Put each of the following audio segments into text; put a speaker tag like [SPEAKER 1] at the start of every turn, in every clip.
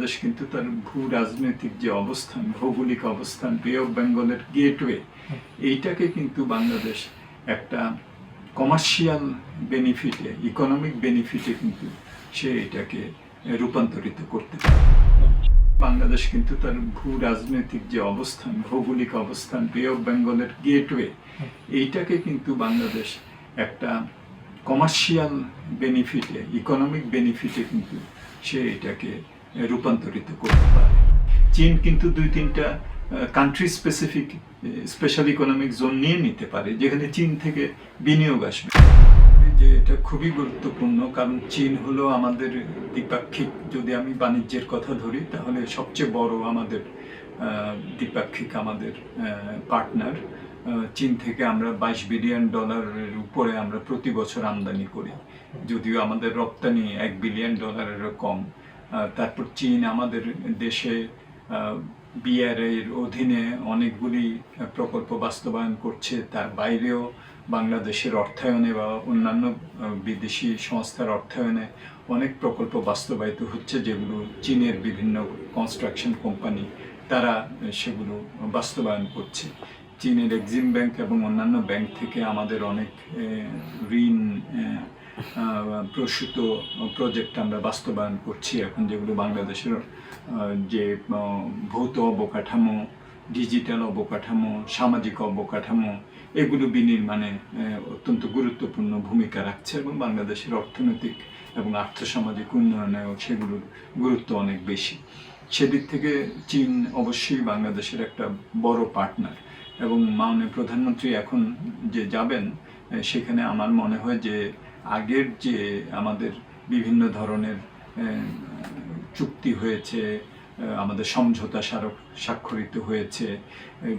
[SPEAKER 1] বাংলাদেশ কিন্তু তার ভূ রাজনৈতিক যে অবস্থান ভৌগোলিক অবস্থান বে অফ বেঙ্গলের গেটওয়ে এইটাকে কিন্তু বাংলাদেশ একটা কমার্শিয়াল বেনিফিটে ইকোনমিক বেনিফিটে কিন্তু সে এটাকে রূপান্তরিত করতে পারে। বাংলাদেশ কিন্তু তার ভূ রাজনৈতিক যে অবস্থান ভৌগোলিক অবস্থান বে অফ বেঙ্গলের গেটওয়ে এইটাকে কিন্তু বাংলাদেশ একটা কমার্শিয়াল বেনিফিটে ইকোনমিক বেনিফিটে কিন্তু সে এটাকে রূপান্তরিত করতে পারে। চীন কিন্তু দুই তিনটা country specific special economic zone নিয়ে নিতে পারে, যেখানে চীন থেকে বিনিয়োগ আসবে। যে এটা খুবই গুরুত্বপূর্ণ, কারণ চীন হলো আমাদের দ্বিপাক্ষিক, যদি আমি বাণিজ্যের কথা ধরি, তাহলে সবচেয়ে বড় আমাদের দ্বিপাক্ষিক আমাদের পার্টনার চীন থেকে আমরা বাইশ বিলিয়ন ডলারের উপরে আমরা প্রতি বছর আমদানি করি। যদিও আমাদের রপ্তানি এক বিলিয়ন ডলারেরও কম তারপর চীন আমাদের দেশে বিআরএ এর অধীনে অনেকগুলি প্রকল্প বাস্তবায়ন করছে। তার বাইরেও বাংলাদেশের অর্থায়নে বা অন্যান্য বিদেশি সংস্থার অর্থায়নে অনেক প্রকল্প বাস্তবায়িত হচ্ছে, যেগুলো চীনের বিভিন্ন কনস্ট্রাকশন কোম্পানি তারা সেগুলো বাস্তবায়ন করছে। চীনের এক্সিম ব্যাংক এবং অন্যান্য ব্যাংক থেকে আমাদের অনেক ঋণ প্রসূত প্রজেক্ট আমরা বাস্তবায়ন করছি এখন, যেগুলো বাংলাদেশের যে ভৌত অবকাঠামো ডিজিটাল অবকাঠামো, সামাজিক অবকাঠামো, এগুলো বিনির্মাণে অত্যন্ত গুরুত্বপূর্ণ ভূমিকা রাখছে এবং বাংলাদেশের অর্থনৈতিক এবং আর্থসামাজিক উন্নয়নেও সেগুলোর গুরুত্ব অনেক বেশি। সেদিক থেকে চীন অবশ্যই বাংলাদেশের একটা বড় পার্টনার এবং মাননীয় প্রধানমন্ত্রী এখন যে যাবেন সেখানে আমার মনে হয় যে আগের যে আমাদের বিভিন্ন ধরনের চুক্তি হয়েছে আমাদের সমঝোতা স্মারক স্বাক্ষরিত হয়েছে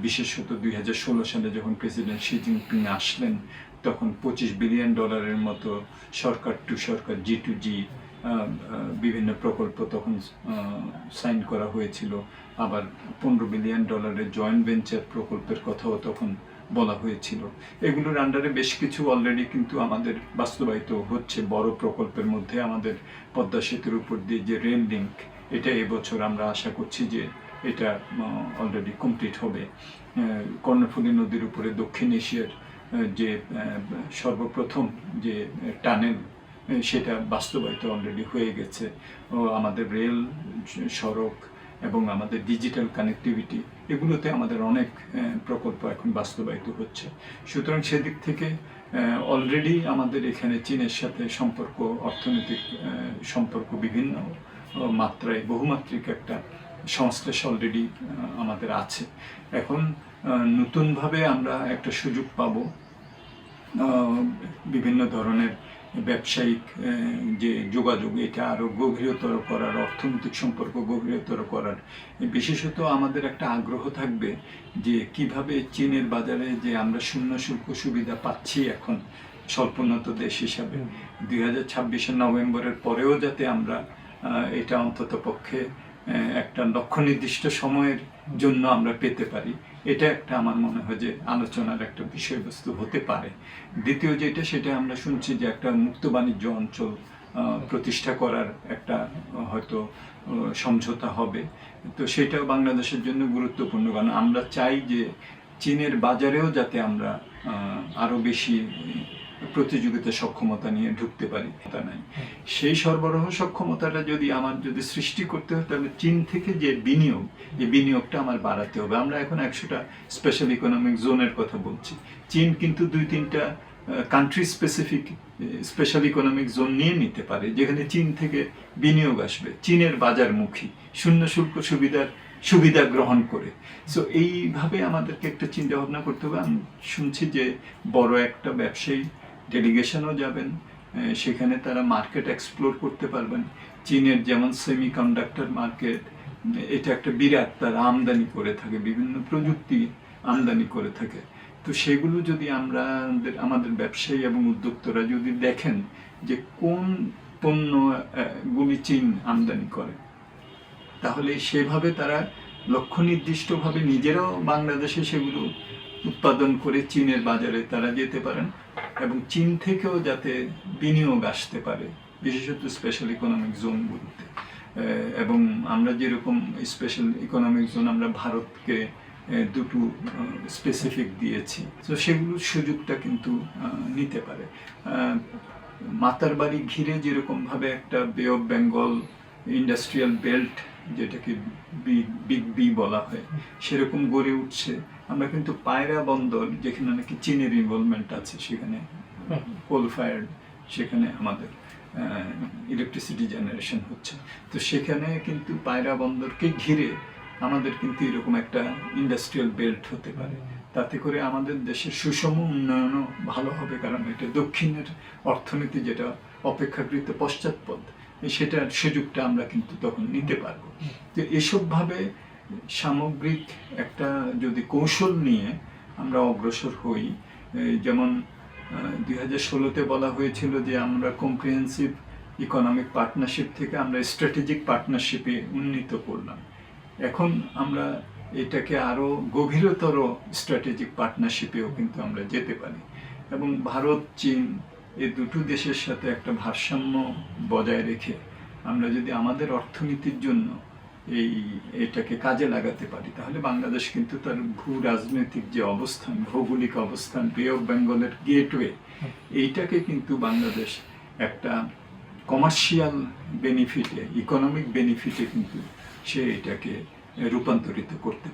[SPEAKER 1] বিশেষত দুই হাজার ষোলো সালে যখন প্রেসিডেন্ট শি জিনপিং আসলেন, তখন পঁচিশ বিলিয়ন ডলারের মতো সরকার টু সরকার জি টু জি বিভিন্ন প্রকল্প তখন সাইন করা হয়েছিল। আবার পনেরো বিলিয়ন ডলারের জয়েন্ট ভেঞ্চার প্রকল্পের কথাও তখন বলা হয়েছিল। এগুলোর আন্ডারে বেশ কিছু অলরেডি কিন্তু আমাদের বাস্তবায়িত হচ্ছে। বড় প্রকল্পের মধ্যে আমাদের পদ্মা সেতুর উপর দিয়ে যে রেল লিঙ্ক এটা এবছর আমরা আশা করছি যে এটা অলরেডি কমপ্লিট হবে। কর্ণফুলী নদীর উপরে দক্ষিণ এশিয়ার যে সর্বপ্রথম যে টানেল সেটা বাস্তবায়িত অলরেডি হয়ে গেছে। ও, আমাদের রেল, সড়ক এবং আমাদের ডিজিটাল কানেক্টিভিটি এগুলোতে আমাদের অনেক প্রকল্প এখন বাস্তবায়িত হচ্ছে। সুতরাং সেদিক থেকে অলরেডি আমাদের এখানে চীনের সাথে সম্পর্ক, অর্থনৈতিক সম্পর্ক বিভিন্ন মাত্রায় বহুমাত্রিক একটা সংশ্লেষ অলরেডি আমাদের আছে। এখন নতুনভাবে আমরা একটা সুযোগ পাবো। বিভিন্ন ধরনের ব্যবসায়িক যে যোগাযোগ এটা আরও গভীরতর করার অর্থনৈতিক সম্পর্ক গভীরতর করার। বিশেষত আমাদের একটা আগ্রহ থাকবে যে কীভাবে চীনের বাজারে যে আমরা শূন্য শুল্ক সুবিধা পাচ্ছি এখন স্বল্পোন্নত দেশ হিসাবে। দুই হাজার ছাব্বিশে নভেম্বরের পরেও যাতে আমরা এটা অন্তত পক্ষে একটা লক্ষ্য নির্দিষ্ট সময়ের জন্য আমরা পেতে পারি। এটা একটা আমার মনে হয় যে আলোচনার একটা বিষয়বস্তু হতে পারে। দ্বিতীয় যেটা, সেটা আমরা শুনছি যে একটা মুক্ত বাণিজ্য অঞ্চল প্রতিষ্ঠা করার একটা, হয়তো সমঝোতা হবে। তো সেটাও বাংলাদেশের জন্য গুরুত্বপূর্ণ। কারণ আমরা চাই যে চীনের বাজারেও যাতে আমরা আরও বেশি প্রতিযোগিতা সক্ষমতা নিয়ে ঢুকতে পারি, তা নাই। সেই সরবরাহ সক্ষমতাটা যদি আমার যদি সৃষ্টি করতে হয়, তাহলে চীন থেকে যে বিনিয়োগ, এই বিনিয়োগটা আমার বাড়াতে হবে। আমরা এখন একশোটা স্পেশাল ইকোনমিক জোনের কথা বলছি। চীন কিন্তু দুই তিনটা country specific special economic zone নিয়ে নিতে পারে, যেখানে চীন থেকে বিনিয়োগ আসবে। চীনের বাজারমুখী, শূন্য শুল্ক সুবিধার সুবিধা গ্রহণ করে। সো এইভাবে আমাদেরকে একটা চিন্তা ভাবনা করতে হবে। আমি শুনছি যে বড় একটা ব্যবসায়ী ডেলিগেশনও যাবেন সেখানে তারা মার্কেট এক্সপ্লোর করতে পারবেন। চীনের যেমন সেমি কন্ডাক্টর মার্কেট এটা একটা বিরাট তারা আমদানি করে থাকে বিভিন্ন প্রযুক্তি আমদানি করে থাকে। তো সেগুলো যদি আমরা আমাদের- ব্যবসায়ী এবং উদ্যোক্তরা যদি দেখেন যে কোন পণ্য আহ, গুলি চীন আমদানি করে তাহলে সেভাবে তারা লক্ষ্য নির্দিষ্টভাবে নিজেরাও বাংলাদেশে সেগুলো উৎপাদন করে চীনের বাজারে তারা যেতে পারেন। এবং চীন থেকেও যাতে বিনিয়োগ আসতে পারে, বিশেষত স্পেশাল ইকোনমিক জোনগুলোতে এবং আমরা যেরকম স্পেশাল ইকোনমিক জোন আমরা ভারতকে দুটো স্পেসিফিক দিয়েছি। তো সেগুলোর সুযোগটা কিন্তু নিতে পারে। মাতার বাড়ি ঘিরে যেরকম ভাবে একটা Bay of Bengal industrial belt যেটাকে বিগ বি বলা হয়, সেরকম গড়ে উঠছে। আমরা কিন্তু পায়রা বন্দর, যেখানে নাকি চীনের ইনভলভমেন্ট আছে, সেখানে কোল ফায়ার্ড সেখানে আমাদের ইলেকট্রিসিটি জেনারেশন হচ্ছে। তো সেখানে কিন্তু পায়রা বন্দরকে ঘিরে আমাদের কিন্তু এরকম একটা ইন্ডাস্ট্রিয়াল বেল্ট হতে পারে। তাতে করে আমাদের দেশের সুষম উন্নয়নও ভালো হবে, কারণ এটা দক্ষিণের অর্থনীতি যেটা অপেক্ষাকৃত পশ্চাৎপদ, সেটার সুযোগটা আমরা কিন্তু তখন নিতে পারব। তো এসবভাবে সামগ্রিক একটা যদি কৌশল নিয়ে আমরা অগ্রসর হই যেমন দুই হাজার ষোলোতে বলা হয়েছিল যে আমরা কম্প্রিহেন্সিভ ইকোনমিক পার্টনারশিপ থেকে আমরা স্ট্র্যাটেজিক পার্টনারশিপে উন্নীত করলাম। এখন আমরা এটাকে আরও গভীরতর স্ট্র্যাটেজিক পার্টনারশিপেও কিন্তু আমরা যেতে পারি। এবং ভারত, চীন এই দুটো দেশের সাথে একটা ভারসাম্য বজায় রেখে আমরা যদি আমাদের অর্থনীতির জন্য এই এটাকে কাজে লাগাতে পারি। তাহলে বাংলাদেশ কিন্তু তার ভূ রাজনৈতিক যে অবস্থান ভৌগোলিক অবস্থান বে অফ বেঙ্গলের গেটওয়ে এইটাকে কিন্তু বাংলাদেশ একটা কমার্শিয়াল বেনিফিটে ইকোনমিক বেনিফিটে কিন্তু সে এটাকে রূপান্তরিত করতে